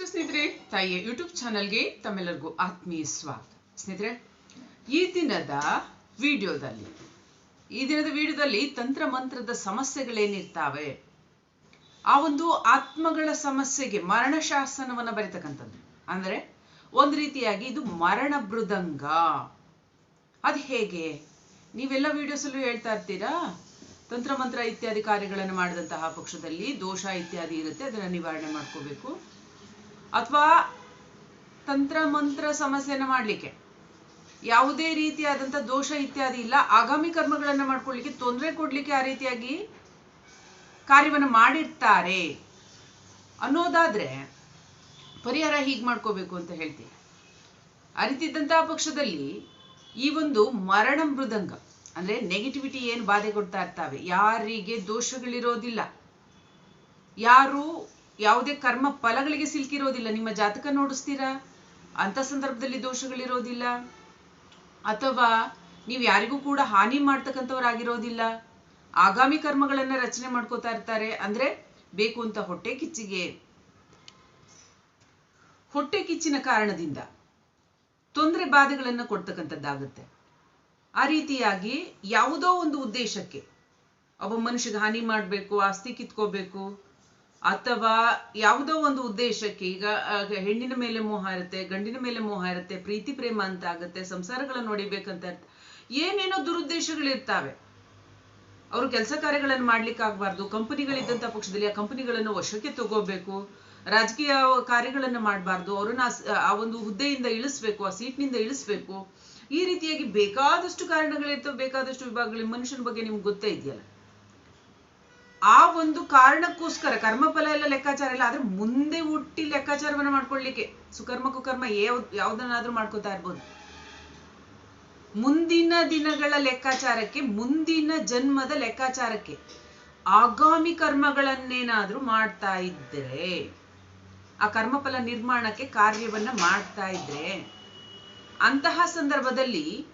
So ಸ್ನೇಹಿತರೆ, ತಾಯಿಯ YouTube ಚಾನಲ್ಗೆ ತಮ್ಮೆಲ್ಲರಿಗೂ ಆತ್ಮೀಯ ಸ್ವಾಗತ. ಸ್ನೇಹಿತರೆ, ಈ ದಿನದ ವಿಡಿಯೋದಲ್ಲಿ, ಈ ದಿನದ ವಿಡಿಯೋದಲ್ಲಿ ತಂತ್ರ ಮಂತ್ರದ ಸಮಸ್ಯೆಗಳೇನಿರ್ತಾವೆ? ಆ ಒಂದು ಆತ್ಮಗಳ ಸಮಸ್ಯೆಗೆ ಮರಣ ಶಾಸನವನ್ನ ಬರೀತಕ್ಕಂಥದ್ದು. ಅಂದ್ರೆ, ಒಂದು ರೀತಿಯಾಗಿ ಇದು ಮರಣ ಮೃದಂಗ. ಅದು ಹೇಗೆ? ನೀವೆಲ್ಲ ವಿಡಿಯೋಸ್ ಅಲ್ಲೂ ಹೇಳ್ತಾ ಇರ್ತೀರಾ? ತಂತ್ರ ಮಂತ್ರ ಇತ್ಯಾದಿ ಕಾರ್ಯಗಳನ್ನು ಮಾಡಿದಂತಹ ಪಕ್ಷದಲ್ಲಿ ದೋಷ ಇತ್ಯಾದಿ ಇರುತ್ತೆ, ಅದನ್ನ ನಿವಾರಣೆ ಮಾಡ್ಕೋಬೇಕು. ಅಥವಾ ತಂತ್ರ ಮಂತ್ರ ಸಮಸ್ಯೆನ ಮಾಡ್ಲಿಕ್ಕೆ. ಯಾವುದೇ ರೀತಿಯಾದಂಥ ದೋಷ ಇತ್ಯಾದಿ ಇಲ್ಲ. ಆಗಾಮಿ ಕರ್ಮಗಳನ್ನು ಮಾಡ್ಕೊಳ್ಳಿಕ್ಕೆ ತೊಂದರೆ ಕೊಡ್ಲಿಕ್ಕೆ ಆ ರೀತಿಯಾಗಿ ಕಾರ್ಯವನ್ನು ಮಾಡಿರ್ತಾರೆ. ಅನ್ನೋದಾದ್ರೆ ಪರಿಹಾರ ಹೀಗೆ ಮಾಡ್ಕೋಬೇಕು ಅಂತ ಹೇಳ್ತೀನಿ. ಅರಿತಿದ್ದಂಥ ಪಕ್ಷದಲ್ಲಿ ಈ ಒಂದು ಮರಣ ಮೃದಂಗ, ಅಂದ್ರೆ ನೆಗೆಟಿವಿಟಿ ಏನು ಬಾಧೆ ಕೊಡ್ತಾ ಇರ್ತಾವೆ, ಯಾರಿಗೆ ದೋಷಗಳಿರೋದಿಲ್ಲ. ಯಾರು ಯಾವುದೇ ಕರ್ಮ ಫಲಗಳಿಗೆ ಸಿಲ್ಕಿರೋದಿಲ್ಲ. ನಿಮ್ಮ ಜಾತಕ ನೋಡಿಸ್ತೀರಾ? ಅಂತ ಸಂದರ್ಭದಲ್ಲಿ ದೋಷಗಳಿರೋದಿಲ್ಲ. ಅಥವಾ ನೀವು ಯಾರಿಗೂ ಕೂಡ ಹಾನಿ ಮಾಡ್ತಕ್ಕಂಥವ್ರಾಗಿರೋದಿಲ್ಲ. ಆಗಾಮಿ ಕರ್ಮಗಳನ್ನ ರಚನೆ ಮಾಡ್ಕೋತಾ ಇರ್ತಾರೆ. ಅಂದ್ರೆ ಬೇಕು ಅಂತ ಹೊಟ್ಟೆ ಕಿಚ್ಚಿಗೆ. ಹೊಟ್ಟೆ ಕಿಚ್ಚಿನ ಕಾರಣದಿಂದ ತೊಂದರೆ ಬಾಧೆಗಳನ್ನು ಕೊಡ್ತಕ್ಕಂಥದ್ದಾಗುತ್ತೆ. ಆ ರೀತಿಯಾಗಿ ಯಾವುದೋ ಒಂದು ಉದ್ದೇಶಕ್ಕೆ ಒಬ್ಬ ಮನುಷ್ಯಗೆ ಹಾನಿ ಮಾಡಬೇಕು, ಆಸ್ತಿ ಕಿತ್ಕೋಬೇಕು ಅಥವಾ ಯಾವುದೋ ಒಂದು ಉದ್ದೇಶಕ್ಕೆ, ಈಗ ಹೆಣ್ಣಿನ ಮೇಲೆ ಮೋಹ ಇರುತ್ತೆ, ಗಂಡಿನ ಮೇಲೆ ಮೋಹ ಇರುತ್ತೆ, ಪ್ರೀತಿ, ಪ್ರೇಮ ಅಂತ ಆಗುತ್ತೆ, ಸಂಸಾರಗಳನ್ನು ನೋಡಿಬೇಕಂತ ಏನೇನೋ ದುರುದ್ದೇಶಗಳಿರ್ತಾವೆ. ಅವರು ಕೆಲಸ ಕಾರ್ಯಗಳನ್ನು ಮಾಡ್ಲಿಕ್ಕೆ ಆಗಬಾರ್ದು ಕಂಪನಿಗಳಿದ್ದಂಥ ಪಕ್ಷದಲ್ಲಿ ಆ ಕಂಪನಿಗಳನ್ನು ವಶಕ್ಕೆ ತಗೋಬೇಕು, ರಾಜಕೀಯ ಕಾರ್ಯಗಳನ್ನು ಮಾಡಬಾರ್ದು, ಅವ್ರನ್ನ ಆ ಒಂದು ಹುದ್ದೆಯಿಂದ ಇಳಿಸ್ಬೇಕು, ಆ ಸೀಟ್ನಿಂದ ಇಳಿಸ್ಬೇಕು. ಈ ರೀತಿಯಾಗಿ ಬೇಕಾದಷ್ಟು ಕಾರಣಗಳಿರ್ತವೆ, ಬೇಕಾದಷ್ಟು ವಿಭಾಗಗಳು ಮನುಷ್ಯನ ಬಗ್ಗೆ ನಿಮ್ಗೆ ಗೊತ್ತೇ ಇದೆಯಲ್ಲ. ಆ ಒಂದು ಕಾರಣಕ್ಕೋಸ್ಕರ, ಕರ್ಮಫಲ ಎಲ್ಲ ಲೆಕ್ಕಾಚಾರ ಇಲ್ಲ, ಆದ್ರೆ ಮುಂದೆ ಹುಟ್ಟಿ ಲೆಕ್ಕಾಚಾರವನ್ನ ಮಾಡ್ಕೊಳ್ಳಿಕ್ಕೆ ಸುಕರ್ಮ, ಕುಕರ್ಮ ಯಾವ್ದು ಯಾವ್ದನ್ನಾದ್ರೂ ಮಾಡ್ಕೊತಾ ಇರ್ಬೋದು. ಮುಂದಿನ ದಿನಗಳ ಲೆಕ್ಕಾಚಾರಕ್ಕೆ, ಮುಂದಿನ ಜನ್ಮದ ಲೆಕ್ಕಾಚಾರಕ್ಕೆ, ಆಗಾಮಿ ಕರ್ಮಗಳನ್ನೇನಾದ್ರೂ ಮಾಡ್ತಾ ಇದ್ರೆ, ಆ ಕರ್ಮಫಲ ನಿರ್ಮಾಣಕ್ಕೆ ಕಾರ್ಯವನ್ನ ಮಾಡ್ತಾ ಇದ್ರೆ, ಅಂತಹ ಸಂದರ್ಭದಲ್ಲಿ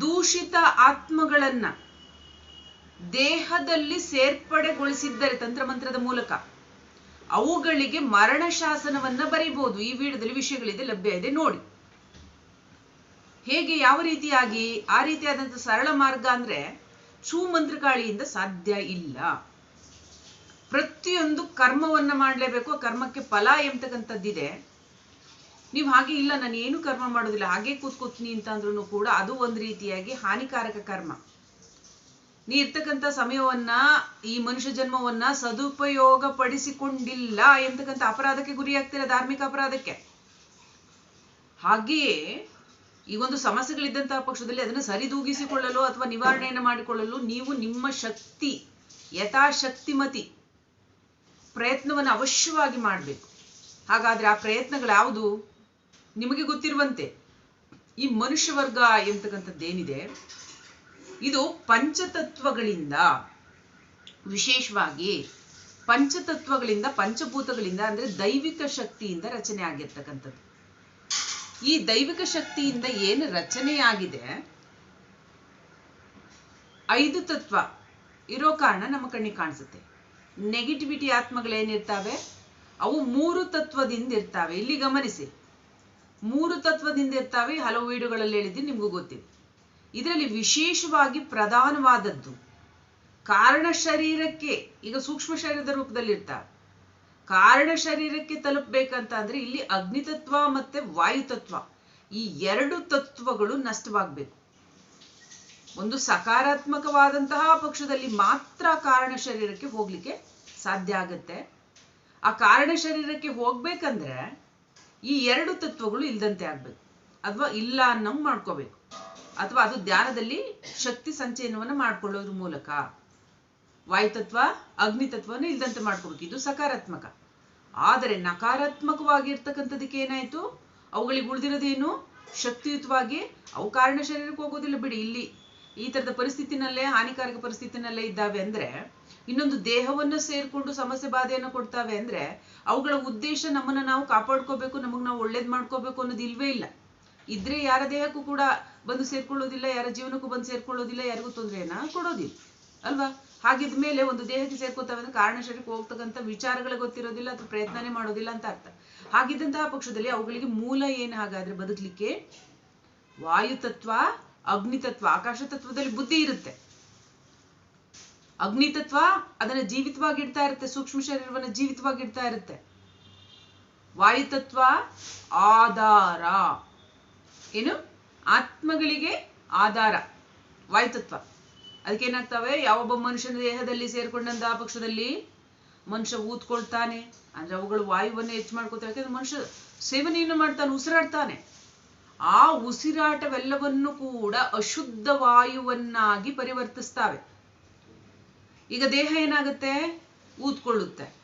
ದೂಷಿತ ಆತ್ಮಗಳನ್ನ ದೇಹದಲ್ಲಿ ಸೇರ್ಪಡೆಗೊಳಿಸಿದ್ದರೆ ತಂತ್ರಮಂತ್ರದ ಮೂಲಕ ಅವುಗಳಿಗೆ ಮರಣ ಶಾಸನವನ್ನ ಬರೀಬಹುದು. ಈ ವಿಡಿಯೋದಲ್ಲಿ ವಿಷಯಗಳಿದೆ, ಲಭ್ಯ ಇದೆ, ನೋಡಿ. ಹೇಗೆ, ಯಾವ ರೀತಿಯಾಗಿ, ಆ ರೀತಿಯಾದಂಥ ಸರಳ ಮಾರ್ಗ ಅಂದ್ರೆ ಮಂತ್ರಕಾಳಿಯಿಂದ ಸಾಧ್ಯ ಇಲ್ಲ. ಪ್ರತಿಯೊಂದು ಕರ್ಮವನ್ನ ಮಾಡಲೇಬೇಕು ಕರ್ಮಕ್ಕೆ ಫಲ ಎಂಬತಕ್ಕಂಥದ್ದಿದೆ. ನೀವು ಹಾಗೆ ಇಲ್ಲ ನಾನು ಏನು ಕರ್ಮ ಮಾಡೋದಿಲ್ಲ, ಹಾಗೆ ಕೂತ್ಕೋತೀನಿ ಅಂತ ಅಂದ್ರೂ ಕೂಡ ಅದು ಒಂದು ರೀತಿಯಾಗಿ ಹಾನಿಕಾರಕ ಕರ್ಮ. ನೀ ಇರ್ತಕ್ಕಂಥ ಸಮಯವನ್ನ, ಈ ಮನುಷ್ಯ ಜನ್ಮವನ್ನ ಸದುಪಯೋಗ ಪಡಿಸಿಕೊಂಡಿಲ್ಲ ಎಂತಕ್ಕಂಥ ಅಪರಾಧಕ್ಕೆ ಗುರಿಯಾಗ್ತಿರ ಧಾರ್ಮಿಕ ಅಪರಾಧಕ್ಕೆ? ಹಾಗೆಯೇ, ಈ ಒಂದು ಸಮಸ್ಯೆಗಳಿದ್ದಂತಹ ಪಕ್ಷದಲ್ಲಿ ಅದನ್ನು ಸರಿದೂಗಿಸಿಕೊಳ್ಳಲು ಅಥವಾ ನಿವಾರಣೆಯನ್ನು ಮಾಡಿಕೊಳ್ಳಲು ನೀವು ನಿಮ್ಮ ಶಕ್ತಿ, ಯಥಾಶಕ್ತಿಮತಿ ಪ್ರಯತ್ನವನ್ನು ಅವಶ್ಯವಾಗಿ ಮಾಡಬೇಕು. ಹಾಗಾದ್ರೆ ಆ ಪ್ರಯತ್ನಗಳು ಯಾವುದು ನಿಮಗೆ ಗೊತ್ತಿರುವಂತೆ, ಈ ಮನುಷ್ಯ ವರ್ಗ ಎಂತಕ್ಕಂಥದ್ದೇನಿದೆ? ಇದು ಪಂಚತತ್ವಗಳಿಂದ, ವಿಶೇಷವಾಗಿ ಪಂಚತತ್ವಗಳಿಂದ, ಪಂಚಭೂತಗಳಿಂದ ಅಂದ್ರೆ ದೈವಿಕ ಶಕ್ತಿಯಿಂದ ರಚನೆ ಆಗಿರ್ತಕ್ಕಂಥದ್ದು. ಈ ದೈವಿಕ ಶಕ್ತಿಯಿಂದ ಏನು ರಚನೆಯಾಗಿದೆ ಐದು ತತ್ವ ಇರೋ ಕಾರಣ ನಮ್ಮ ಕಣ್ಣಿಗೆ ಕಾಣಿಸುತ್ತೆ. ನೆಗೆಟಿವಿಟಿ ಆತ್ಮಗಳೇನಿರ್ತಾವೆ ಅವು ಮೂರು ತತ್ವದಿಂದ ಇರ್ತಾವೆ. ಇಲ್ಲಿ ಗಮನಿಸಿ. ಮೂರು ತತ್ವದಿಂದ ಇರ್ತಾವೆ. ಹಲವು ವಿಡಿಯೋಗಳಲ್ಲಿ ಹೇಳಿದ್ದೀನಿ, ನಿಮಗೂ ಗೊತ್ತಿದೆ. ಇದರಲ್ಲಿ ವಿಶೇಷವಾಗಿ ಪ್ರಧಾನವಾದದ್ದು ಕಾರಣ ಶರೀರಕ್ಕೆ, ಈಗ ಸೂಕ್ಷ್ಮ ಶರೀರದ ರೂಪದಲ್ಲಿ ಇರ್ತಾವೆ ಕಾರಣ ಶರೀರಕ್ಕೆ ತಲುಪಬೇಕಂತ ಅಂದ್ರೆ ಇಲ್ಲಿ ಅಗ್ನಿತತ್ವ ಮತ್ತೆ ವಾಯುತತ್ವ, ಈ ಎರಡು ತತ್ವಗಳು ನಷ್ಟವಾಗಬೇಕು. ಒಂದು ಸಕಾರಾತ್ಮಕವಾದಂತಹ ಪಕ್ಷದಲ್ಲಿ ಮಾತ್ರ ಕಾರಣ ಶರೀರಕ್ಕೆ ಹೋಗ್ಲಿಕ್ಕೆ ಸಾಧ್ಯ ಆಗತ್ತೆ. ಆ ಕಾರಣ ಶರೀರಕ್ಕೆ ಹೋಗ್ಬೇಕಂದ್ರೆ ಈ ಎರಡು ತತ್ವಗಳು ಇಲ್ದಂತೆ ಆಗ್ಬೇಕು. ಅಥವಾ ಇಲ್ಲ ಅನ್ನೋ ಮಾಡ್ಕೋಬೇಕು. ಅಥವಾ ಅದು ಧ್ಯಾನದಲ್ಲಿ ಶಕ್ತಿ ಸಂಚಯನವನ್ನು ಮಾಡ್ಕೊಳ್ಳೋದ್ರ ಮೂಲಕ. ವಾಯುತತ್ವ ಅಗ್ನಿತತ್ವನ ಇಲ್ದಂತೆ ಮಾಡ್ಕೋಬೇಕು. ಇದು ಸಕಾರಾತ್ಮಕ. ಆದರೆ ನಕಾರಾತ್ಮಕವಾಗಿರ್ತಕ್ಕಂಥದಕ್ಕೆ ಏನಾಯ್ತು? ಅವುಗಳಿಗೆ ಉಳಿದಿರೋದೇನು? ಶಕ್ತಿಯುತವಾಗಿ ಅವು ಕಾರಣ ಶರೀರಕ್ಕೆ ಹೋಗೋದಿಲ್ಲ ಬಿಡಿ. ಇಲ್ಲಿ ಈ ತರದ ಪರಿಸ್ಥಿತಿನಲ್ಲೇ, ಹಾನಿಕಾರಕ ಪರಿಸ್ಥಿತಿನಲ್ಲೇ ಇದ್ದಾವೆ ಅಂದ್ರೆ, ಇನ್ನೊಂದು ದೇಹವನ್ನು ಸೇರ್ಕೊಂಡು ಸಮಸ್ಯೆ ಬಾಧೆಯನ್ನು ಕೊಡ್ತಾವೆ ಅಂದ್ರೆ, ಅವುಗಳ ಉದ್ದೇಶ ನಮ್ಮನ್ನ ನಾವು ಕಾಪಾಡ್ಕೋಬೇಕು, ನಮಗ್ ನಾವು ಒಳ್ಳೇದ್ ಮಾಡ್ಕೋಬೇಕು ಅನ್ನೋದು ಇಲ್ವೇ ಇಲ್ಲ. ಇದ್ರೆ ಯಾರ ದೇಹಕ್ಕೂ ಕೂಡ ಬಂದು ಸೇರ್ಕೊಳ್ಳೋದಿಲ್ಲ, ಯಾರ ಜೀವನಕ್ಕೂ ಬಂದು ಸೇರ್ಕೊಳ್ಳೋದಿಲ್ಲ, ಯಾರಿಗೂ ತೊಂದರೆಯನ್ನ ಕೊಡೋದಿಲ್ಲ, ಅಲ್ವಾ? ಹಾಗಿದ ಮೇಲೆ ಒಂದು ದೇಹಕ್ಕೆ ಸೇರ್ಕೋತಾವೆ ಅಂದ್ರೆ ಕಾರಣ ಶರೀರಕ್ಕೆ ಹೋಗ್ತಕ್ಕಂಥ ವಿಚಾರಗಳು ಗೊತ್ತಿರೋದಿಲ್ಲ ಅಥವಾ ಪ್ರಯತ್ನನೇ ಮಾಡೋದಿಲ್ಲ ಅಂತ ಅರ್ಥ. ಹಾಗಿದ್ದಂತಹ ಪಕ್ಷದಲ್ಲಿ ಅವುಗಳಿಗೆ ಮೂಲ ಏನು ಹಾಗಾದ್ರೆ ಬದುಕಲಿಕ್ಕೆ? ವಾಯು ತತ್ವ, ಅಗ್ನಿ ತತ್ವ, ಆಕಾಶ ತತ್ವದಲ್ಲಿ ಬುದ್ಧಿ ಇರುತ್ತೆ. ಅಗ್ನಿ ತತ್ವ ಅದನ್ನ ಜೀವಿತವಾಗಿಡ್ತಾ ಇರುತ್ತೆ, ಸೂಕ್ಷ್ಮ ಶರೀರವನ್ನ ಜೀವಿತವಾಗಿ ಇಡ್ತಾ ಇರುತ್ತೆ. ವಾಯು ತತ್ವ, ಆಧಾರ. ಏನು? ಆತ್ಮಗಳಿಗೆ ಆಧಾರ, ವಾಯುತತ್ವ. ಅದಕ್ಕೇನಾಗ್ತವೆ? ಯಾವೊಬ್ಬ ಮನುಷ್ಯನ ದೇಹದಲ್ಲಿ ಸೇರ್ಕೊಂಡಂತ ಆ ಪಕ್ಷದಲ್ಲಿ ಮನುಷ್ಯ ಊದ್ಕೊಳ್ತಾನೆ. ಅಂದ್ರೆ ಅವುಗಳು ವಾಯುವನ್ನು ಹೆಚ್ಚು ಮಾಡ್ಕೊಳ್ತವೆ. ಯಾಕಂದ್ರೆ ಮನುಷ್ಯ ಸೇವನೆಯನ್ನು ಮಾಡ್ತಾನೆ, ಉಸಿರಾಡ್ತಾನೆ. ಆ ಉಸಿರಾಟವೆಲ್ಲವನ್ನು ಕೂಡ ಅಶುದ್ಧ ವಾಯುವನ್ನಾಗಿ ಪರಿವರ್ತಿಸ್ತಾವೆ. ಈಗ ದೇಹ ಏನಾಗುತ್ತೆ? ಊದ್ಕೊಳ್ಳುತ್ತೆ.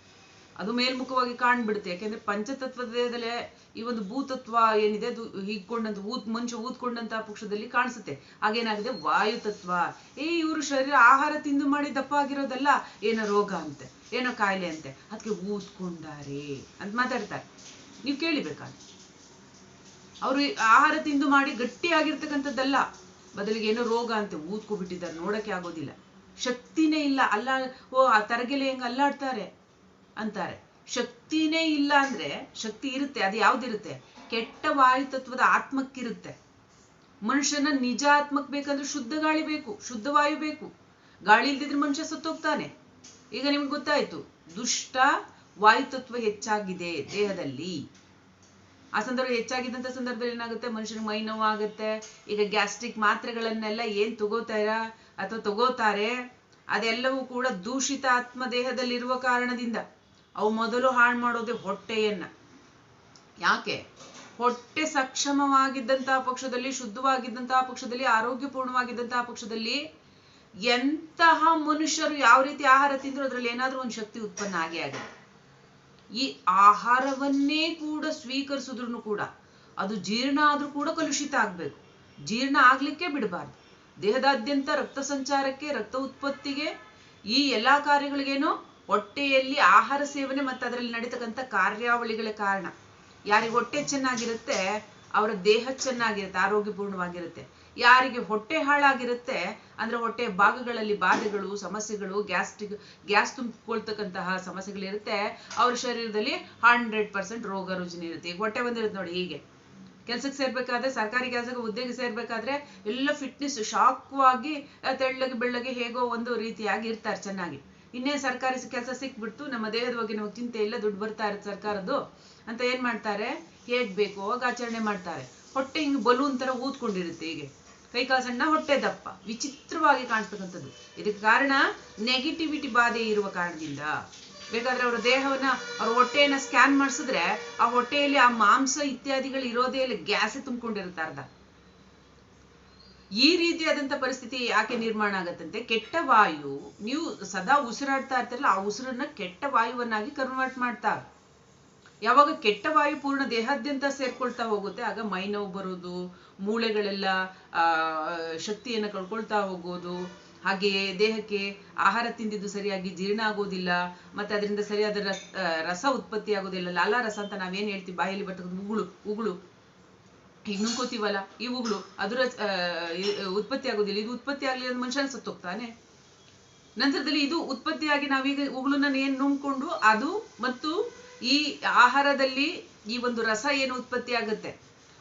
ಅದು ಮೇಲ್ಮುಖವಾಗಿ ಕಾಣ್ಬಿಡುತ್ತೆ. ಯಾಕೆಂದ್ರೆ ಪಂಚತತ್ವದಲ್ಲೇ ಈ ಒಂದು ಭೂತತ್ವ ಏನಿದೆ, ಅದು ಹೀಗ್ಕೊಂಡಂತ ಊತ್ ಮನುಷ್ಯ ಊದ್ಕೊಂಡಂತ ಪಕ್ಷದಲ್ಲಿ ಕಾಣಿಸುತ್ತೆ. ಹಾಗೇನಾಗಿದೆ? ವಾಯು ತತ್ವ ಏ, ಇವರು ಶರೀರ ಆಹಾರ ತಿಂದು ಮಾಡಿ ದಪ್ಪ ಆಗಿರೋದಲ್ಲ ಏನೋ ರೋಗ ಅಂತೆ, ಏನೋ ಕಾಯಿಲೆ ಅಂತೆ. ಅದಕ್ಕೆ ಊದ್ಕೊಂಡಾರೆ ಅಂತ ಮಾತಾಡ್ತಾರೆ. ನೀವು ಕೇಳಿಬೇಕಾ? ಅವರು ಆಹಾರ ತಿಂದು ಮಾಡಿ ಗಟ್ಟಿಯಾಗಿರ್ತಕ್ಕಂಥದ್ದಲ್ಲ, ಬದಲಿಗೆ ಏನೋ ರೋಗ ಅಂತೆ ಊದ್ಕೊಬಿಟ್ಟಿದ್ದಾರೆ ನೋಡಕ್ಕೆ ಆಗೋದಿಲ್ಲ. ಶಕ್ತಿನೇ ಇಲ್ಲ, ಅಲ್ಲ, ಓ, ಆ ತರಗೆಲೆ ಹೆಂಗ್ ಅಲ್ಲಾಡ್ತಾರೆ? ಅಂತಾರೆ. ಶಕ್ತಿನೇ ಇಲ್ಲ ಅಂದ್ರೆ ಶಕ್ತಿ ಇರುತ್ತೆ, ಅದು ಯಾವ್ದಿರುತ್ತೆ? ಕೆಟ್ಟ ವಾಯು ತತ್ವದ ಆತ್ಮಕ್ಕಿರುತ್ತೆ. ಮನುಷ್ಯನ ನಿಜ ಆತ್ಮಕ್ ಬೇಕಂದ್ರೆ ಶುದ್ಧ ಗಾಳಿ ಬೇಕು, ಶುದ್ಧ ವಾಯು ಬೇಕು. ಗಾಳಿ ಇಲ್ದಿದ್ರೆ ಮನುಷ್ಯ ಸತ್ತೋಗ್ತಾನೆ. ಈಗ ನಿಮ್ಗೆ ಗೊತ್ತಾಯ್ತು, ದುಷ್ಟ ವಾಯು ತತ್ವ ಹೆಚ್ಚಾಗಿದೆ ದೇಹದಲ್ಲಿ. ಆ ಸಂದರ್ಭ ಹೆಚ್ಚಾಗಿದ್ದಂಥ ಸಂದರ್ಭದಲ್ಲಿ ಏನಾಗುತ್ತೆ? ಮನುಷ್ಯನ ಮೈ ನೋವು ಆಗುತ್ತೆ ಈಗ ಗ್ಯಾಸ್ಟ್ರಿಕ್ ಮಾತ್ರೆಗಳನ್ನೆಲ್ಲ ಏನ್ ತಗೋತಾರ ಅಥವಾ ತಗೋತಾರೆ? ಅದೆಲ್ಲವೂ ಕೂಡ ದೂಷಿತ ಆತ್ಮ ದೇಹದಲ್ಲಿರುವ ಕಾರಣದಿಂದ. ಅವು ಮೊದಲು ಹಾಳು ಮಾಡೋದೆ ಹೊಟ್ಟೆಯನ್ನ. ಯಾಕೆ? ಹೊಟ್ಟೆ ಸಕ್ಷಮವಾಗಿದ್ದಂತಹ ಪಕ್ಷದಲ್ಲಿ, ಶುದ್ಧವಾಗಿದ್ದಂತಹ ಪಕ್ಷದಲ್ಲಿ, ಆರೋಗ್ಯಪೂರ್ಣವಾಗಿದ್ದಂತಹ ಪಕ್ಷದಲ್ಲಿ ಎಂತಹ ಮನುಷ್ಯರು ಯಾವ ರೀತಿ ಆಹಾರ ತಿಂದ್ರು ಅದ್ರಲ್ಲಿ ಏನಾದ್ರೂ ಒಂದು ಶಕ್ತಿ ಉತ್ಪನ್ನ ಆಗೇ ಆಗಿದೆ ಈ ಆಹಾರವನ್ನೇ ಕೂಡ ಸ್ವೀಕರಿಸಿದ್ರು ಕೂಡ ಅದು ಜೀರ್ಣ ಆದ್ರೂ ಕೂಡ ಕಲುಷಿತ ಆಗ್ಬೇಕು. ಜೀರ್ಣ ಆಗ್ಲಿಕ್ಕೆ ಬಿಡಬಾರ್ದು. ದೇಹದಾದ್ಯಂತ ರಕ್ತ ಸಂಚಾರಕ್ಕೆ, ರಕ್ತ ಉತ್ಪತ್ತಿಗೆ ಈ ಎಲ್ಲಾ ಕಾರ್ಯಗಳಿಗೇನು ಹೊಟ್ಟೆಯಲ್ಲಿ ಆಹಾರ ಸೇವನೆ ಮತ್ತು ಅದರಲ್ಲಿ ನಡೀತಕ್ಕಂಥ ಕಾರ್ಯಾವಳಿಗಳ ಕಾರಣ. ಯಾರಿಗೆ ಹೊಟ್ಟೆ ಚೆನ್ನಾಗಿರುತ್ತೆ, ಅವರ ದೇಹ ಚೆನ್ನಾಗಿರುತ್ತೆ, ಆರೋಗ್ಯಪೂರ್ಣವಾಗಿರುತ್ತೆ. ಯಾರಿಗೆ ಹೊಟ್ಟೆ ಹಾಳಾಗಿರುತ್ತೆ, ಅಂದ್ರೆ ಹೊಟ್ಟೆ ಭಾಗಗಳಲ್ಲಿ ಬಾಧೆಗಳು, ಸಮಸ್ಯೆಗಳು, ಗ್ಯಾಸ್ಟ್ರಿಕ್, ಗ್ಯಾಸ್ ತುಂಬಿಕೊಳ್ತಕ್ಕಂತಹ ಸಮಸ್ಯೆಗಳಿರುತ್ತೆ, ಅವ್ರ ಶರೀರದಲ್ಲಿ ಹಂಡ್ರೆಡ್ ಪರ್ಸೆಂಟ್ ರೋಗ ರುಜಿನ ಇರುತ್ತೆ. ಈಗ ಹೊಟ್ಟೆ ಬಂದಿರುತ್ತೆ ನೋಡಿ ಹೀಗೆ. ಕೆಲ್ಸಕ್ಕೆ ಸೇರ್ಬೇಕಾದ್ರೆ, ಸರ್ಕಾರಿ ಕೆಲಸಕ್ಕೆ ಉದ್ಯೋಗ ಸೇರ್ಬೇಕಾದ್ರೆ ಎಲ್ಲ ಫಿಟ್ನೆಸ್ ಶಾಕ್ವಾಗಿ, ತೆಳ್ಳಗೆ ಬೆಳ್ಳಗೆ ಹೇಗೋ ಒಂದು ರೀತಿಯಾಗಿ ಇರ್ತಾರೆ ಚೆನ್ನಾಗಿ. ಇನ್ನೇನ್ ಸರ್ಕಾರಿ ಕೆಲಸ ಸಿಕ್ಬಿಡ್ತು, ನಮ್ಮ ದೇಹದ ಬಗ್ಗೆ ನಮಗೆ ಚಿಂತೆ ಇಲ್ಲ, ದುಡ್ಡು ಬರ್ತಾ ಇರುತ್ತೆ ಸರ್ಕಾರದ್ದು. ಅಂತ ಏನ್ ಮಾಡ್ತಾರೆ? ಹೇಗ್ ಬೇಕು ಅವಾಗ ಆಚರಣೆ ಮಾಡ್ತಾರೆ. ಹೊಟ್ಟೆ ಹಿಂಗೆ ಬಲೂನ್ ತರ ಊದ್ಕೊಂಡಿರುತ್ತೆ ಹೀಗೆ. ಕೈಕಾಲು ಸಣ್ಣ, ಹೊಟ್ಟೆ ದಪ್ಪ. ವಿಚಿತ್ರವಾಗಿ ಕಾಣಿಸ್ತಕ್ಕಂಥದ್ದು ಇದಕ್ಕೆ ಕಾರಣ ನೆಗೆಟಿವಿಟಿ ಬಾಧೆ ಇರುವ ಕಾರಣದಿಂದ. ಬೇಕಾದ್ರೆ ಅವರ ದೇಹವನ್ನ, ಅವ್ರ ಹೊಟ್ಟೆಯನ್ನ ಸ್ಕ್ಯಾನ್ ಮಾಡಿಸಿದ್ರೆ ಆ ಹೊಟ್ಟೆಯಲ್ಲಿ ಆ ಮಾಂಸ ಇತ್ಯಾದಿಗಳು ಇರೋದೇ ಇಲ್ಲ. ಗ್ಯಾಸೇ ತುಂಬಿಕೊಂಡಿರುತ್ತೆ ಈ ರೀತಿಯಾದಂಥ ಪರಿಸ್ಥಿತಿ ಯಾಕೆ ನಿರ್ಮಾಣ ಆಗತ್ತಂತೆ? ಕೆಟ್ಟ ವಾಯು, ನೀವು ಸದಾ ಉಸಿರಾಡ್ತಾ ಇರ್ತಾರಲ್ಲ, ಆ ಉಸಿರನ್ನ ಕೆಟ್ಟ ವಾಯುವನ್ನಾಗಿ ಕನ್ವರ್ಟ್ ಮಾಡ್ತಾರೆ ಯಾವಾಗ ಕೆಟ್ಟ ವಾಯು ಪೂರ್ಣ ದೇಹಾದ್ಯಂತ ಸೇರ್ಕೊಳ್ತಾ ಹೋಗುತ್ತೆ, ಆಗ ಮೈ ನೋವು ಬರೋದು ಮೂಳೆಗಳೆಲ್ಲ ಶಕ್ತಿಯನ್ನು ಕಳ್ಕೊಳ್ತಾ ಹೋಗೋದು ಹಾಗೆಯೇ ದೇಹಕ್ಕೆ ಆಹಾರ ತಿಂದಿದ್ದು ಸರಿಯಾಗಿ ಜೀರ್ಣ ಆಗೋದಿಲ್ಲ, ಮತ್ತೆ ಅದರಿಂದ ಸರಿಯಾದ ರಸ ರಸ ಉತ್ಪತ್ತಿ ಆಗೋದಿಲ್ಲ ಲಾಲಾ ರಸ ಅಂತ ನಾವೇನ್ ಹೇಳ್ತೀವಿ? ಬಾಯಲ್ಲಿ ಬರ್ತಕ್ಕಂಥ ಉಗುಳು ಉಗುಳು. ಈಗ ನುಂಕೋತೀವಲ್ಲ ಇವುಗಳು ಅದು ಅದರ ಉತ್ಪತ್ತಿ ಆಗೋದಿಲ್ಲ. ಇದು ಉತ್ಪತ್ತಿ ಆಗ್ಲಿ ಅಂದ್ರೆ ಮನುಷ್ಯನ ಸತ್ತೋಗ್ತಾನೆ ನಂತರದಲ್ಲಿ ಇದು ಉತ್ಪತ್ತಿಯಾಗಿ ನಾವೀಗ ಉಗುಳನ್ನ ಏನ್ ನುಂಗ್ಕೊಂಡು ಅದು ಮತ್ತು ಈ ಆಹಾರದಲ್ಲಿ ಈ ಒಂದು ರಸ ಏನು ಉತ್ಪತ್ತಿ ಆಗುತ್ತೆ?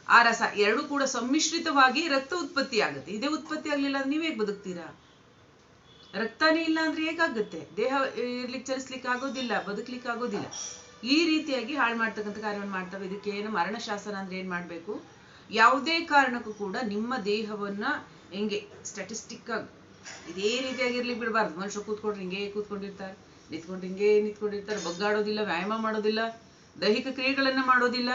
ಆ ರಸ ಎರಡು ಕೂಡ ಸಮ್ಮಿಶ್ರಿತವಾಗಿ ರಕ್ತ ಉತ್ಪತ್ತಿ ಆಗುತ್ತೆ. ಇದೇ ಉತ್ಪತ್ತಿ ಆಗ್ಲಿಲ್ಲ ಅಂದ್ರೆ ನೀವೇ ಬದುಕ್ತೀರಾ? ರಕ್ತನೇ ಇಲ್ಲ ಅಂದ್ರೆ ಹೇಗಾಗುತ್ತೆ? ದೇಹ ಇರ್ಲಿಕ್ಕೆ ಚಲಿಸ್ಲಿಕ್ಕೆ ಆಗೋದಿಲ್ಲ, ಬದುಕ್ಲಿಕ್ಕೆ ಆಗೋದಿಲ್ಲ. ಈ ರೀತಿಯಾಗಿ ಹಾಳು ಮಾಡ್ತಕ್ಕಂಥ ಕಾರ್ಯವನ್ನು ಮಾಡ್ತವೆ. ಇದಕ್ಕೆ ಏನು ಮರಣಶಾಸನ ಅಂದ್ರೆ ಏನ್ ಮಾಡ್ಬೇಕು? ಯಾವುದೇ ಕಾರಣಕ್ಕೂ ಕೂಡ ನಿಮ್ಮ ದೇಹವನ್ನ ಹೆಂಗೆ ಸ್ಟ್ಯಾಟಿಸ್ಟಿಕ್ ಆಗಿ ಇದೇ ರೀತಿಯಾಗಿರ್ಲಿ ಬಿಡಬಾರ್ದು. ಮನುಷ್ಯ ಕೂತ್ಕೊಂಡ್ರೆ ಹಿಂಗೆ ಕೂತ್ಕೊಂಡಿರ್ತಾರೆ ನಿಂತ್ಕೊಂಡು ಹಿಂಗೆ ನಿಂತ್ಕೊಂಡಿರ್ತಾರೆ, ಬಗ್ಗಾಡೋದಿಲ್ಲ, ವ್ಯಾಯಾಮ ಮಾಡೋದಿಲ್ಲ, ದೈಹಿಕ ಕ್ರಿಯೆಗಳನ್ನ ಮಾಡೋದಿಲ್ಲ.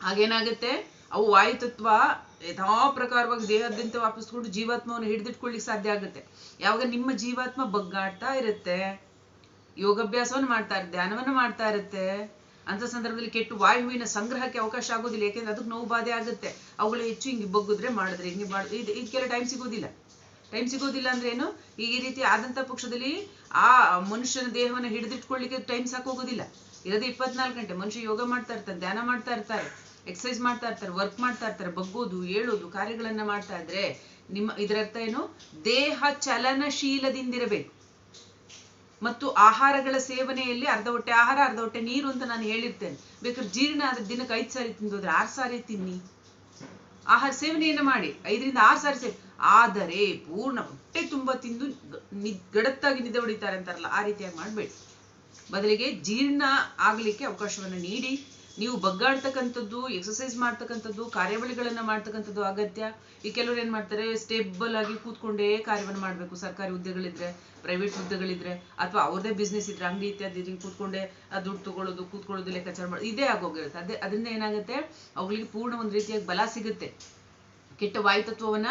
ಹಾಗೇನಾಗುತ್ತೆ? ಅವು ವಾಯುತತ್ವ ಯಥಾ ಪ್ರಕಾರವಾಗಿ ದೇಹದಂತೆ ವಾಪಸ್ಕೊಂಡು ಜೀವಾತ್ಮವನ್ನು ಹಿಡಿದಿಟ್ಕೊಳ್ಳಿಕ್ ಸಾಧ್ಯ ಆಗುತ್ತೆ. ಯಾವಾಗ ನಿಮ್ಮ ಜೀವಾತ್ಮ ಬಗ್ಗಾಡ್ತಾ ಇರುತ್ತೆ, ಯೋಗಾಭ್ಯಾಸವನ್ನು ಮಾಡ್ತಾ ಧ್ಯಾನವನ್ನು ಮಾಡ್ತಾ ಇರುತ್ತೆ ಅಂತ ಸಂದರ್ಭದಲ್ಲಿ ಕೆಟ್ಟು ವಾಯುವಿನ ಸಂಗ್ರಹಕ್ಕೆ ಅವಕಾಶ ಆಗೋದಿಲ್ಲ, ಯಾಕೆಂದ್ರೆ ಅದಕ್ಕೆ ನೋವು ಬಾಧೆ ಆಗುತ್ತೆ. ಅವುಗಳು ಹೆಚ್ಚು ಹಿಂಗೆ ಬಗ್ಗುದ್ರೆ ಮಾಡಿದ್ರೆ ಹಿಂಗೆ ಮಾಡಿದ್ರೆ ಇದು ಇದಕ್ಕೆಲ್ಲ ಟೈಮ್ ಸಿಗೋದಿಲ್ಲ. ಟೈಮ್ ಸಿಗೋದಿಲ್ಲ ಅಂದ್ರೆ ಏನು? ಈ ರೀತಿ ಆದಂತ ಪಕ್ಷದಲ್ಲಿ ಆ ಮನುಷ್ಯನ ದೇಹವನ್ನು ಹಿಡಿದಿಟ್ಕೊಳ್ಳಿಕ್ಕೆ ಟೈಮ್ ಸಾಕೋಗೋದಿಲ್ಲ ಇರೋದು ಇಪ್ಪತ್ನಾಲ್ಕು ಗಂಟೆ. ಮನುಷ್ಯ ಯೋಗ ಮಾಡ್ತಾ ಇರ್ತಾರೆ ಧ್ಯಾನ ಮಾಡ್ತಾ ಇರ್ತಾರೆ ಎಕ್ಸಸೈಸ್ ಮಾಡ್ತಾ ಇರ್ತಾರೆ ವರ್ಕ್ ಮಾಡ್ತಾ ಇರ್ತಾರೆ, ಬಗ್ಗೋದು, ಏಳೋದು, ಕಾರ್ಯಗಳನ್ನ ಮಾಡ್ತಾ ಇದ್ರೆ ನಿಮ್ಮ, ಇದರರ್ಥ ಏನು? ದೇಹ ಚಲನಶೀಲದಿಂದಿರಬೇಕು. ಮತ್ತು ಆಹಾರಗಳ ಸೇವನೆಯಲ್ಲಿ ಅರ್ಧ ಹೊಟ್ಟೆ ಆಹಾರ, ಅರ್ಧ ಹೊಟ್ಟೆ ನೀರು ಅಂತ ನಾನು ಹೇಳಿರ್ತೇನೆ. ಬೇಕಾದ್ರೆ ಜೀರ್ಣ ಆದ್ರೆ ದಿನಕ್ಕೆ ಐದು ಸಾರಿ ತಿಂದೋದ್ರೆ ಆರು ಸಾರಿ ತಿನ್ನಿ. ಆಹಾರ ಸೇವನೆಯನ್ನು ಮಾಡಿ. ಐದರಿಂದ ಆರು ಸಾರಿ ಸೇವೆ ಆದರೆ ಪೂರ್ಣ ಹೊಟ್ಟೆ ತುಂಬಾ ತಿಂದು ಗಡತ್ತಾಗಿ ನಿದ್ದೆ ಹೊಡಿತಾರೆ ಅಂತಾರಲ್ಲ, ಆ ರೀತಿಯಾಗಿ ಮಾಡಬೇಡಿ. ಬದಲಿಗೆ ಜೀರ್ಣ ಆಗ್ಲಿಕ್ಕೆ ಅವಕಾಶವನ್ನ ನೀಡಿ. ನೀವು ಬಗ್ಗಾಡ್ತಕ್ಕಂಥದ್ದು ಎಕ್ಸಸೈಸ್ ಮಾಡ್ತಕ್ಕಂಥದ್ದು, ಕಾರ್ಯಾವಳಿಗಳನ್ನ ಮಾಡ್ತಕ್ಕಂಥದ್ದು ಅಗತ್ಯ. ಈ ಕೆಲವರು ಏನು ಮಾಡ್ತಾರೆ ಸ್ಟೇಬಲ್ ಆಗಿ ಕೂತ್ಕೊಂಡೇ ಕಾರ್ಯವನ್ನು ಮಾಡ್ಬೇಕು. ಸರ್ಕಾರಿ ಹುದ್ದೆಗಳಿದ್ರೆ ಪ್ರೈವೇಟ್ ಹುದ್ದೆಗಳಿದ್ರೆ, ಅಥವಾ ಅವ್ರದೇ ಬಿಸ್ನೆಸ್ ಇದ್ರೆ, ಅಂಗಡಿ ಇತ್ಯಾದಿ ಕೂತ್ಕೊಂಡೇ ದುಡ್ಡು ತಗೊಳ್ಳೋದು, ಕೂತ್ಕೊಳ್ಳೋದು, ಲೆಕ್ಕಾಚಾರ ಮಾಡೋದು ಇದೇ ಆಗೋಗಿರುತ್ತೆ ಅದೇ, ಅದರಿಂದ ಏನಾಗುತ್ತೆ ಅವುಗಳಿಗೆ ಪೂರ್ಣ ಒಂದು ರೀತಿಯಾಗಿ ಬಲ ಸಿಗುತ್ತೆ. ಕೆಟ್ಟ ವಾಯುತತ್ವವನ್ನ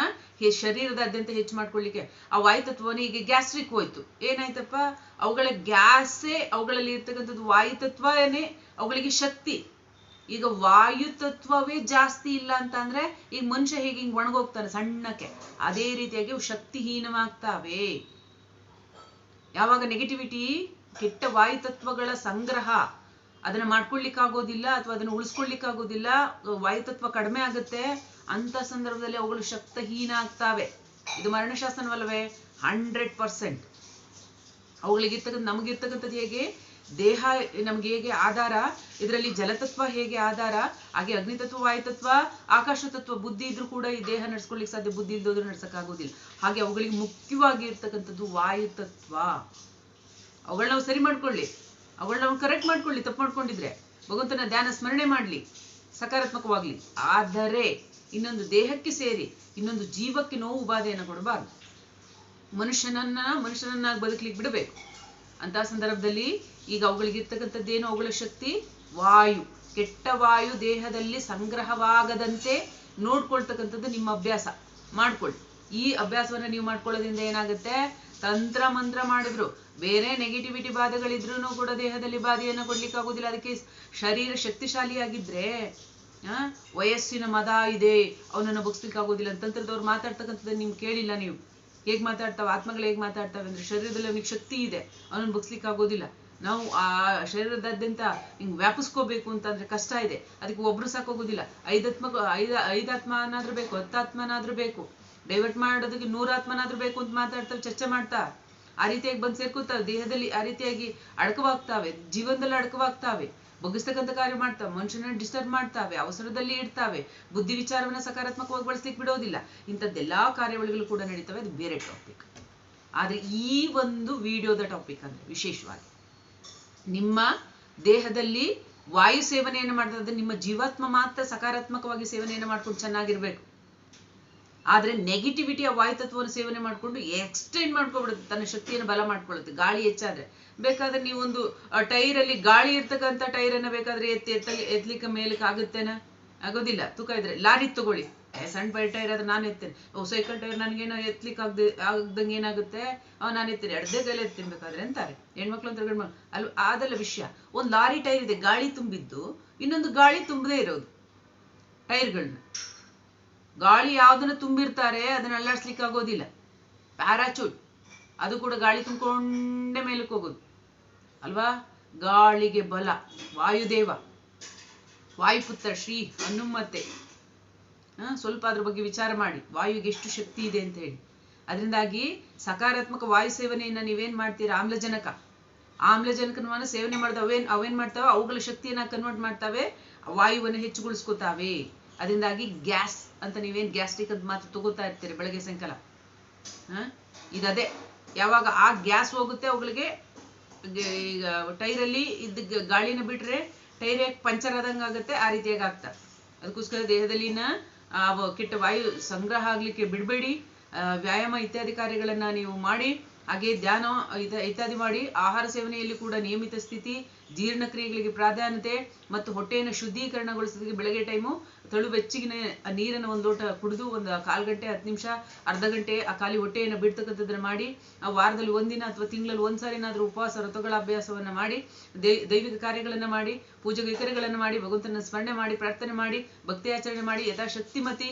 ಶರೀರದಾದ್ಯಂತ ಹೆಚ್ಚು ಮಾಡ್ಕೊಳ್ಳಿಕ್ಕೆ ಆ ವಾಯುತತ್ವವನ್ನ ಈಗ ಗ್ಯಾಸ್ಟ್ರಿಕ್ ಹೋಯ್ತು. ಏನಾಯ್ತಪ್ಪ? ಅವುಗಳ ಗ್ಯಾಸೇ, ಅವುಗಳಲ್ಲಿ ಇರ್ತಕ್ಕಂಥದ್ದು ವಾಯುತತ್ವನೇ ಅವುಗಳಿಗೆ ಶಕ್ತಿ. ಈಗ ವಾಯುತತ್ವವೇ ಜಾಸ್ತಿ ಇಲ್ಲ ಅಂತಂದ್ರೆ ಈಗ ಮನುಷ್ಯ ಹೇಗೆ ಹಿಂಗ್ ಒಣಗೋಗ್ತಾನೆ ಸಣ್ಣಕ್ಕೆ? ಅದೇ ರೀತಿಯಾಗಿ ಶಕ್ತಿಹೀನವಾಗ್ತಾವೆ. ಯಾವಾಗ ನೆಗೆಟಿವಿಟಿ ಕೆಟ್ಟ ವಾಯುತತ್ವಗಳ ಸಂಗ್ರಹ, ಅದನ್ನ ಮಾಡ್ಕೊಳ್ಳಿಕ್ಕಾಗೋದಿಲ್ಲ ಅಥವಾ ಅದನ್ನ ಉಳಿಸ್ಕೊಳ್ಳಿಕ್ಕಾಗೋದಿಲ್ಲ ವಾಯುತತ್ವ ಕಡಿಮೆ ಆಗುತ್ತೆ ಅಂತ ಸಂದರ್ಭದಲ್ಲಿ ಅವುಗಳು ಶಕ್ತಹೀನ ಆಗ್ತಾವೆ ಇದು ಮರಣಶಾಸನವಲ್ಲವೇ? ಹಂಡ್ರೆಡ್ ಪರ್ಸೆಂಟ್ ಅವುಗಳಿಗೆ ಇರ್ತಕ್ಕಂಥ ನಮಗಿರ್ತಕ್ಕಂಥದ್ದು ಹೇಗೆ? ದೇಹ ನಮ್ಗೆ ಹೇಗೆ ಆಧಾರ, ಇದರಲ್ಲಿ ಜಲತತ್ವ ಹೇಗೆ ಆಧಾರ, ಹಾಗೆ ಅಗ್ನಿತತ್ವ ವಾಯುತತ್ವ ಆಕಾಶ ತತ್ವ, ಬುದ್ಧಿ ಇದ್ರೂ ಕೂಡ ಈ ದೇಹ ನಡ್ಸ್ಕೊಳ್ಲಿಕ್ಕೆ ಸಾಧ್ಯ, ಬುದ್ಧಿ ಇಲ್ದೋದ್ರೂ ನಡ್ಸಕ್ಕಾಗೋದಿಲ್ಲ. ಹಾಗೆ ಅವುಗಳಿಗೆ ಮುಖ್ಯವಾಗಿ ಇರ್ತಕ್ಕಂಥದ್ದು ವಾಯುತತ್ವ ಅವುಗಳನ್ನ ನಾವು ಸರಿ ಮಾಡ್ಕೊಳ್ಳಿ. ಅವುಗಳನ್ನ ನಾವು ಕರೆಕ್ಟ್ ಮಾಡ್ಕೊಳ್ಳಿ, ತಪ್ಪು ಮಾಡ್ಕೊಂಡಿದ್ರೆ. ಭಗವಂತನ ಧ್ಯಾನ ಸ್ಮರಣೆ ಮಾಡ್ಲಿ, ಸಕಾರಾತ್ಮಕವಾಗ್ಲಿ. ಆದರೆ ಇನ್ನೊಂದು ದೇಹಕ್ಕೆ ಸೇರಿ, ಇನ್ನೊಂದು ಜೀವಕ್ಕೆ ನೋವು ಬಾಧೆಯನ್ನು ಕೊಡಬಾರ್ದು. ಮನುಷ್ಯನನ್ನ, ಮನುಷ್ಯನನ್ನಾಗಿ ಬದುಕಲಿಕ್ಕೆ ಬಿಡಬೇಕು. ಅಂತ ಸಂದರ್ಭದಲ್ಲಿ ಈಗ ಅವುಗಳಿಗೆ ಇರ್ತಕ್ಕಂಥದ್ದೇನು ಅವುಗಳ ಶಕ್ತಿ, ವಾಯು. ಕೆಟ್ಟ ವಾಯು ದೇಹದಲ್ಲಿ ಸಂಗ್ರಹವಾಗದಂತೆ ನೋಡ್ಕೊಳ್ತಕ್ಕಂಥದ್ದು ನಿಮ್ಮ ಅಭ್ಯಾಸ. ಮಾಡ್ಕೊಳ್ಳಿ. ಈ ಅಭ್ಯಾಸವನ್ನ ನೀವು ಮಾಡ್ಕೊಳ್ಳೋದ್ರಿಂದ ಏನಾಗುತ್ತೆ? ತಂತ್ರ ಮಂತ್ರ ಮಾಡಿದ್ರು. ಬೇರೆ ನೆಗೆಟಿವಿಟಿ ಬಾಧೆಗಳಿದ್ರೂ ಕೂಡ ದೇಹದಲ್ಲಿ ಬಾಧೆಯನ್ನ ಕೊಡ್ಲಿಕ್ಕೆ ಆಗೋದಿಲ್ಲ ಅದಕ್ಕೆ ಶರೀರ ಶಕ್ತಿಶಾಲಿಯಾಗಿದ್ರೆ, ಆ, ವಯಸ್ಸಿನ ಮದ ಇದೆ, ಅವನನ್ನು ಬಗ್ಸ್ಲಿಕ್ಕೆ ಆಗೋದಿಲ್ಲ ತಂತ್ರದವ್ರು ಮಾತಾಡ್ತಕ್ಕಂಥದ್ದು ನಿಮ್ಗೆ ಕೇಳಿಲ್ಲ ನೀವು. ಹೇಗ್ ಮಾತಾಡ್ತಾವ, ಆತ್ಮಗಳು ಹೇಗ್ ಮಾತಾಡ್ತಾವೆ ಅಂದ್ರೆ ಶರೀರದಲ್ಲಿ ಅವನಿಗೆ ಶಕ್ತಿ ಇದೆ, ಅವನನ್ನು ಬಗ್ಸ್ಲಿಕ್ಕೆ ಆಗೋದಿಲ್ಲ. ನಾವು ಆ ಶರೀರದಾದ್ಯಂತ ಹಿಂಗ್ ವ್ಯಾಪಿಸ್ಕೋಬೇಕು ಅಂತಂದ್ರೆ ಕಷ್ಟ ಇದೆ. ಅದಕ್ಕೆ ಒಬ್ರು ಸಾಕೋಗೋದಿಲ್ಲ ಐದಾತ್ಮ, ಐದ, ಐದಾತ್ಮನಾದ್ರೂ ಬೇಕು, ಹತ್ತಾತ್ಮನಾದ್ರೂ ಬೇಕು. ಡೈವರ್ಟ್ ಮಾಡೋದಕ್ಕೆ ನೂರಾತ್ಮನಾದ್ರೂ ಬೇಕು ಅಂತ ಮಾತಾಡ್ತಾವ್ ಚರ್ಚೆ ಮಾಡ್ತಾ. ಆ ರೀತಿಯಾಗಿ ಬಂದು ಸೇರ್ಕೋತಾವೆ ದೇಹದಲ್ಲಿ ಆ ರೀತಿಯಾಗಿ ಅಡಕವಾಗ್ತಾವೆ, ಜೀವನದಲ್ಲಿ ಅಡಕವಾಗ್ತಾವೆ. ಬಗ್ಗಿಸ್ತಕ್ಕಂಥ ಕಾರ್ಯ ಮಾಡ್ತಾವೆ ಮನುಷ್ಯನ ಡಿಸ್ಟರ್ಬ್ ಮಾಡ್ತಾವೆ, ಅವಸರದಲ್ಲಿ ಇಡ್ತಾವೆ. ಬುದ್ಧಿ ವಿಚಾರವನ್ನ ಸಕಾರಾತ್ಮಕವಾಗಿ ಬಳಸ್ಲಿಕ್ಕೆ ಬಿಡೋದಿಲ್ಲ. ಇಂಥದ್ದೆಲ್ಲಾ ಕಾರ್ಯವಳಿಗಳು ಕೂಡ ನಡೀತವೆ. ಅದು ಬೇರೆ ಟಾಪಿಕ್ ಆದ್ರೆ ಈ ಒಂದು ವಿಡಿಯೋದ ಟಾಪಿಕ್ ಅಂದ್ರೆ ವಿಶೇಷವಾಗಿ ನಿಮ್ಮ ದೇಹದಲ್ಲಿ ವಾಯು ಸೇವನೆಯನ್ನು ಮಾಡ್ತಾ ನಿಮ್ಮ ಜೀವಾತ್ಮ ಮಾತ್ರ ಸಕಾರಾತ್ಮಕವಾಗಿ ಸೇವನೆಯನ್ನು ಮಾಡ್ಕೊಂಡು ಚೆನ್ನಾಗಿರ್ಬೇಕು. ಆದ್ರೆ ನೆಗೆಟಿವಿಟಿ ಆ ವಾಯುತತ್ವವನ್ನು ಸೇವನೆ ಮಾಡ್ಕೊಂಡು ಎಕ್ಸ್ಟೆಂಡ್ ಮಾಡ್ಕೊಬಿಡುತ್ತೆ, ತನ್ನ ಶಕ್ತಿಯನ್ನು ಬಲ ಮಾಡ್ಕೊಳ್ಳುತ್ತೆ ಗಾಳಿ ಹೆಚ್ಚಾದ್ರೆ. ಬೇಕಾದ್ರೆ ನೀವೊಂದು ಟೈರಲ್ಲಿ ಗಾಳಿ ಇರ್ತಕ್ಕಂಥ ಟೈರ್ ಅನ್ನ ಬೇಕಾದ್ರೆ ಎತ್ತಿ ಎತ್ತ ಎತ್ತಲಿಕ್ಕೆ ಮೇಲಕ್ಕೆ ಆಗುತ್ತೇನ? ಆಗೋದಿಲ್ಲ, ತೂಕ ಇದ್ರೆ. ಲಾರಿ ತಗೊಳ್ಳಿ. ಸಣ್ಣ ಬೈ ಟೈರ್ ಆದ್ರೆ ನಾನು ಎತ್ತೇನೆ. ಓ ಸೈಕಲ್ ಟೈರ್ ನನಗೇನೋ ಎತ್ತಲಿಕ್ಕೆ ಆಗದೆ, ಆಗದಂಗೆ ಏನಾಗುತ್ತೆ? ಅವ್ ನಾನು ಎತ್ತೇನೆ ಎರಡದೇ ಕೈಲಿ ಎತ್ತೇನೆ ಬೇಕಾದ್ರೆ ಅಂತಾರೆ. ಹೆಣ್ಮಕ್ಳು ಅಂತ ಗಂಡ್ಮ ಅಲ್ಲಿ ಆದಲ್ಲ ವಿಷಯ. ಒಂದು ಲಾರಿ ಟೈರ್ ಇದೆ, ಗಾಳಿ ತುಂಬಿದ್ದು, ಇನ್ನೊಂದು ಗಾಳಿ ತುಂಬದೇ ಇರೋದು ಟೈರ್ಗಳನ್ನ ಗಾಳಿ ಯಾವ್ದನ್ನ ತುಂಬಿರ್ತಾರೆ ಅದನ್ನ ಅಲ್ಲಾಡ್ಸ್ಲಿಕ್ಕೆ ಆಗೋದಿಲ್ಲ. ಪ್ಯಾರಾಚೂಟ್ ಅದು ಕೂಡ ಗಾಳಿ ತುಂಬಿಕೊಂಡೇ ಮೇಲಕ್ಕೆ ಹೋಗೋದು. ಅಲ್ವಾ? ಗಾಳಿಗೆ ಬಲ. ವಾಯುದೇವ. ವಾಯುಪುತ್ರ ಶ್ರೀ ಹನುಮತೆ. ಸ್ವಲ್ಪ ಅದ್ರ ಬಗ್ಗೆ ವಿಚಾರ ಮಾಡಿ. ವಾಯುಗೆ ಎಷ್ಟು ಶಕ್ತಿ ಇದೆ ಅಂತ ಹೇಳಿ. ಅದರಿಂದಾಗಿ ಸಕಾರಾತ್ಮಕ ವಾಯು ಸೇವನೆಯನ್ನ ನೀವೇನ್ ಮಾಡ್ತೀರಾ? ಆಮ್ಲಜನಕ. ಆಮ್ಲಜನಕವನ್ನು ಸೇವನೆ ಮಾಡಿದ ಅವೇನ್ ಅವೇನ್ ಮಾಡ್ತಾವೆ? ಅವುಗಳ ಶಕ್ತಿಯನ್ನ ಕನ್ವರ್ಟ್ ಮಾಡ್ತಾವೆ. ವಾಯುವನ್ನು ಹೆಚ್ಚುಗೊಳಿಸ್ಕೊತಾವೆ. ಅದರಿಂದಾಗಿ ಗ್ಯಾಸ್ ಅಂತ ನೀವೇನು ಗ್ಯಾಸ್ಟ್ರಿಕ್ ಅಂತ ಮಾತ್ರ ತಗೋತಾ ಇರ್ತೀರಿ ಬೆಳಗ್ಗೆ ಸಾಯಂಕಾಲ? ಹ? ಇದದೇ. ಯಾವಾಗ ಆ ಗ್ಯಾಸ್ ಹೋಗುತ್ತೆ ಅವುಗಳಿಗೆ ಈಗ ಟೈರಲ್ಲಿ ಇದ್ದ ಗಾಳಿನ ಬಿಟ್ರೆ ಟೈರ್ ಪಂಚರ್ ಆದಂಗೆ ಆಗುತ್ತೆ ಆ ರೀತಿಯಾಗಿ ಆಗ್ತಾ? ಅದಕ್ಕೋಸ್ಕರ ದೇಹದಲ್ಲಿನ, ಆ ಕೆಟ್ಟ ವಾಯು ಸಂಗ್ರಹ ಆಗ್ಲಿಕ್ಕೆ ಬಿಡಬೇಡಿ. ವ್ಯಾಯಾಮ ಇತ್ಯಾದಿ ಕಾರ್ಯಗಳನ್ನು ನೀವು ಮಾಡಿ. ಹಾಗೆ ಧ್ಯಾನ ಇತ- ಇತ್ಯಾದಿ ಮಾಡಿ ಆಹಾರ ಸೇವನೆಯಲ್ಲಿ ಕೂಡ ನಿಯಮಿತ ಸ್ಥಿತಿ ಜೀರ್ಣಕ್ರಿಯೆಗಳಿಗೆ ಪ್ರಾಧಾನ್ಯತೆ ಮತ್ತು ಹೊಟ್ಟೆಯನ್ನು ಶುದ್ಧೀಕರಣಗೊಳಿಸೋದಕ್ಕೆ ಬೆಳಗ್ಗೆ ಟೈಮು ತಳು ಬೆಚ್ಚಗಿನ ನೀರನ್ನು ಒಂದು ಲೋಟ ಕುಡಿದು ಒಂದು ಕಾಲು ಗಂಟೆ, ಹತ್ತು ನಿಮಿಷ, ಅರ್ಧ ಗಂಟೆ ಆ ಖಾಲಿ ಹೊಟ್ಟೆಯನ್ನು ಬಿಡ್ತಕ್ಕಂಥದ್ದನ್ನು ಮಾಡಿ, ಆ ವಾರದಲ್ಲಿ ಒಂದಿನ ಅಥವಾ ತಿಂಗಳಲ್ಲಿ ಒಂದ್ಸಾರಿನಾದ್ರೂ ಉಪವಾಸ ವ್ರತಗಳ ಅಭ್ಯಾಸವನ್ನ ಮಾಡಿ ದೈವಿಕ ಕಾರ್ಯಗಳನ್ನ ಮಾಡಿ, ಪೂಜೆ ಕೈಕರ್ಯಗಳನ್ನು ಮಾಡಿ ಭಗವಂತನ ಸ್ಮರಣೆ ಮಾಡಿ, ಪ್ರಾರ್ಥನೆ ಮಾಡಿ, ಭಕ್ತಿ ಆಚರಣೆ ಮಾಡಿ, ಯಥಾಶಕ್ತಿಮತಿ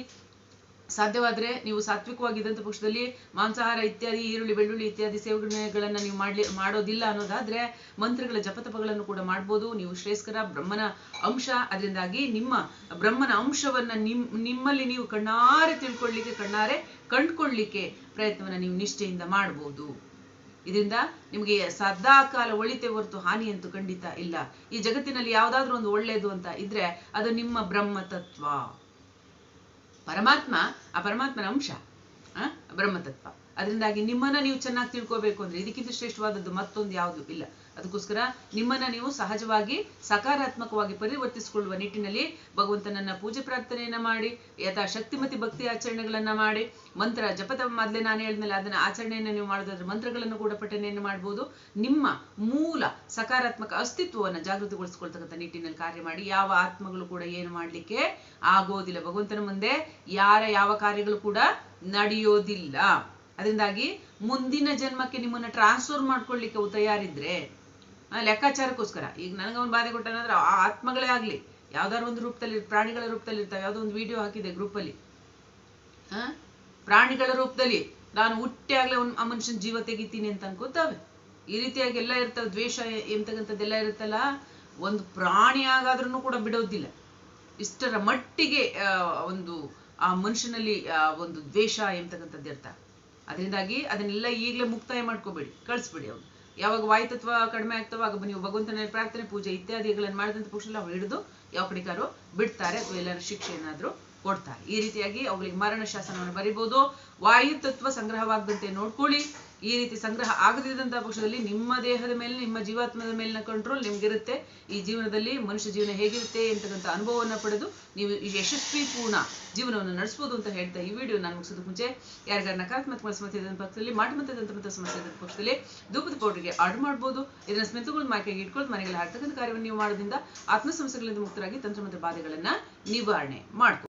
ಸಾಧ್ಯವಾದ್ರೆ ನೀವು ಸಾತ್ವಿಕವಾಗಿದ್ದಂಥ ಪಕ್ಷದಲ್ಲಿ ಮಾಂಸಾಹಾರ ಇತ್ಯಾದಿ, ಈರುಳ್ಳಿ, ಬೆಳ್ಳುಳ್ಳಿ ಇತ್ಯಾದಿ ಸೇವನೆಗಳನ್ನ ನೀವು ಮಾಡ್ಲಿ, ಮಾಡೋದಿಲ್ಲ ಅನ್ನೋದಾದ್ರೆ ಮಂತ್ರಗಳ ಜಪತಪಗಳನ್ನು ಕೂಡ ಮಾಡ್ಬೋದು. ನೀವು ಶ್ರೇಷ್ಠರ ಬ್ರಹ್ಮನ ಅಂಶ. ಅದರಿಂದಾಗಿ ನಿಮ್ಮ ಬ್ರಹ್ಮನ ಅಂಶವನ್ನ ನಿಮ್, ನಿಮ್ಮಲ್ಲಿ ನೀವು ಕಣ್ಣಾರೆ ತಿಳ್ಕೊಳ್ಳಿಕ್ಕೆ, ಕಣ್ಣಾರೆ ಕಂಡ್ಕೊಳ್ಳಿಕ್ಕೆ ಪ್ರಯತ್ನವನ್ನ ನೀವು ನಿಷ್ಠೆಯಿಂದ ಮಾಡ್ಬೋದು. ಇದರಿಂದ ನಿಮಗೆ ಸದಾ ಕಾಲ ಒಳಿತೆ ಹೊರತು ಹಾನಿ ಅಂತೂ ಖಂಡಿತ ಇಲ್ಲ. ಈ ಜಗತ್ತಿನಲ್ಲಿ ಯಾವುದಾದ್ರೂ ಒಂದು ಒಳ್ಳೆಯದು ಅಂತ ಇದ್ರೆ ಅದು ನಿಮ್ಮ ಬ್ರಹ್ಮ ತತ್ವ ಪರಮಾತ್ಮ, ಆ ಪರಮಾತ್ಮನ ಅಂಶ, ಆ, ಬ್ರಹ್ಮತತ್ವ. ಅದರಿಂದಾಗಿ ನಿಮ್ಮನ್ನ ನೀವು ಚೆನ್ನಾಗಿ ತಿಳ್ಕೋಬೇಕು ಅಂದ್ರೆ ಇದಕ್ಕಿಂತ ಶ್ರೇಷ್ಠವಾದದ್ದು ಮತ್ತೊಂದು ಯಾವುದು ಇಲ್ಲ. ಅದಕ್ಕೋಸ್ಕರ ನಿಮ್ಮನ್ನ ನೀವು ಸಹಜವಾಗಿ ಸಕಾರಾತ್ಮಕವಾಗಿ ಪರಿವರ್ತಿಸಿಕೊಳ್ಳುವ ನಿಟ್ಟಿನಲ್ಲಿ ಭಗವಂತನನ್ನ ಪೂಜೆ ಪ್ರಾರ್ಥನೆಯನ್ನ ಮಾಡಿ ಯಥಾ ಶಕ್ತಿಮತಿ ಭಕ್ತಿ ಆಚರಣೆಗಳನ್ನ ಮಾಡಿ, ಮಂತ್ರ, ಜಪದ ಮೊದಲೇ ನಾನು ಹೇಳಿದ್ಮೇಲೆ ಅದನ್ನ ಆಚರಣೆಯನ್ನು ನೀವು ಮಾಡೋದಾದ್ರೆ ಮಂತ್ರಗಳನ್ನು ಕೂಡ ಪಠನೆಯನ್ನು ಮಾಡ್ಬೋದು. ನಿಮ್ಮ ಮೂಲ ಸಕಾರಾತ್ಮಕ ಅಸ್ತಿತ್ವವನ್ನು ಜಾಗೃತಿಗೊಳಿಸ್ಕೊಳ್ತಕ್ಕಂಥ ನಿಟ್ಟಿನಲ್ಲಿ ಕಾರ್ಯ ಮಾಡಿ, ಯಾವ ಆತ್ಮಗಳು ಕೂಡ ಏನು ಮಾಡಲಿಕ್ಕೆ ಆಗೋದಿಲ್ಲ. ಭಗವಂತನ ಮುಂದೆ ಯಾರ ಯಾವ ಕಾರ್ಯಗಳು ಕೂಡ ನಡೆಯೋದಿಲ್ಲ. ಅದರಿಂದಾಗಿ ಮುಂದಿನ ಜನ್ಮಕ್ಕೆ ನಿಮ್ಮನ್ನ ಟ್ರಾನ್ಸ್ಫರ್ ಮಾಡ್ಕೊಳ್ಳಿಕ್ಕೆ ತಯಾರಿದ್ರೆ ಲೆಕ್ಕಾಚಾರಕ್ಕೋಸ್ಕರ. ಈಗ ನನಗೆ ಅವ್ನು ಬಾಧೆ ಕೊಟ್ಟನಂದ್ರೆ ಆ ಆತ್ಮಗಳೇ ಆಗಲಿ. ಯಾವ್ದಾದ್ರು ಒಂದು ರೂಪದಲ್ಲಿ ಪ್ರಾಣಿಗಳ ರೂಪದಲ್ಲಿ ಇರ್ತವೆ. ಯಾವುದೋ ಒಂದು ವಿಡಿಯೋ ಹಾಕಿದೆ ಗ್ರೂಪಲ್ಲಿ ಆ? ಪ್ರಾಣಿಗಳ ರೂಪದಲ್ಲಿ ನಾನು ಹುಟ್ಟಿ ಆಗ್ಲೇ ಅವ್ನ್- ಆ ಮನುಷ್ಯನ ಜೀವ ತೆಗಿತೀನಿ ಅಂತ ಅನ್ಕೋತಾವೆ. ಈ ರೀತಿಯಾಗಿ ಎಲ್ಲ ಇರ್ತವೆ. ದ್ವೇಷ ಎಂತಕ್ಕಂಥದ್ದೆಲ್ಲ ಇರುತ್ತಲ್ಲ? ಒಂದು ಪ್ರಾಣಿ ಆಗಾದ್ರೂ ಕೂಡ ಬಿಡೋದಿಲ್ಲ. ಇಷ್ಟರ ಮಟ್ಟಿಗೆ ಆ, ಒಂದು ಆ ಮನುಷ್ಯನಲ್ಲಿ ಆ, ಒಂದು ದ್ವೇಷ ಎಂತಕ್ಕಂಥದ್ದು ಇರ್ತಾರೆ ಅದರಿಂದಾಗಿ ಅದನ್ನೆಲ್ಲ ಈಗಲೇ ಮುಕ್ತಾಯ ಮಾಡ್ಕೋಬೇಡಿ. ಕಳಿಸ್ಬಿಡಿ ಅವ್ರು ಯಾವಾಗ ವಾಯುತತ್ವ ಕಡಿಮೆ ಆಗ್ತವೋ ಆಗ ನೀವು ಭಗವಂತನ ಪ್ರಾರ್ಥನೆ, ಪೂಜೆ ಇತ್ಯಾದಿಗಳನ್ನು ಮಾಡಿದಂಥ ಪಕ್ಷದಲ್ಲಿ ಅವ್ರು ಹಿಡಿದು ಯಾವ ಕಡೆಗಾರು ಬಿಡ್ತಾರೆ ಅಥವಾ ಎಲ್ಲರ ಶಿಕ್ಷೆ ಏನಾದರೂ ಕೊಡ್ತಾರೆ. ಈ ರೀತಿಯಾಗಿ ಅವುಗಳಿಗೆ ಮರಣ ಶಾಸನವನ್ನು ಬರಿಬಹುದು ವಾಯುತತ್ವ ಸಂಗ್ರಹವಾಗದಂತೆ ನೋಡ್ಕೊಳ್ಳಿ. ಈ ರೀತಿ ಸಂಗ್ರಹ ಆಗದಿದ್ದಂತಹ ಪಕ್ಷದಲ್ಲಿ ನಿಮ್ಮ ದೇಹದ ಮೇಲೆ, ನಿಮ್ಮ ಜೀವಾತ್ಮದ ಮೇಲಿನ ಕಂಟ್ರೋಲ್ ನಿಮ್ಗಿರುತ್ತೆ. ಈ ಜೀವನದಲ್ಲಿ ಮನುಷ್ಯ ಜೀವನ ಹೇಗಿರುತ್ತೆ ಅಂತಕ್ಕಂಥ ಅನುಭವವನ್ನು ಪಡೆದು ನೀವು ಯಶಸ್ವಿ ಪೂರ್ಣ ಜೀವನವನ್ನು ನಡೆಸಬಹುದು ಅಂತ ಹೇಳ್ತಾ ಈ ವಿಡಿಯೋ ನಾನು ಮುಗಿಸೋದಕ್ಕೆ ಮುಂಚೆ ಯಾರಿಗಾರ ನಕಾರಾತ್ಮಕ ಸಮಸ್ಯೆ ಇದ್ದ ಪಕ್ಷದಲ್ಲಿ ಮಾಟಮಂತ ಸಮಸ್ಯೆ ಇದ್ದ ಪಕ್ಷದಲ್ಲಿ ಧೂಪದ ಪೌಡರ್ಗೆ ಆರ್ಡರ್ ಮಾಡಬಹುದು ಇದನ್ನ ಸ್ಮಿತಗಳು ಮಾಕೆಗೆ ಇಟ್ಕೊಂಡು ಮನೆಗೆ ಹಾಕ್ತಕ್ಕಂಥ ಕಾರ್ಯವನ್ನು ನೀವು ಮಾಡೋದ್ರಿಂದ ಆತ್ಮ ಸಮಸ್ಯೆಗಳಿಂದ ಮುಕ್ತರಾಗಿ ತಂತ್ರಮಂತ್ರ ಬಾಧೆಗಳನ್ನ ನಿವಾರಣೆ ಮಾಡ್ಕೊ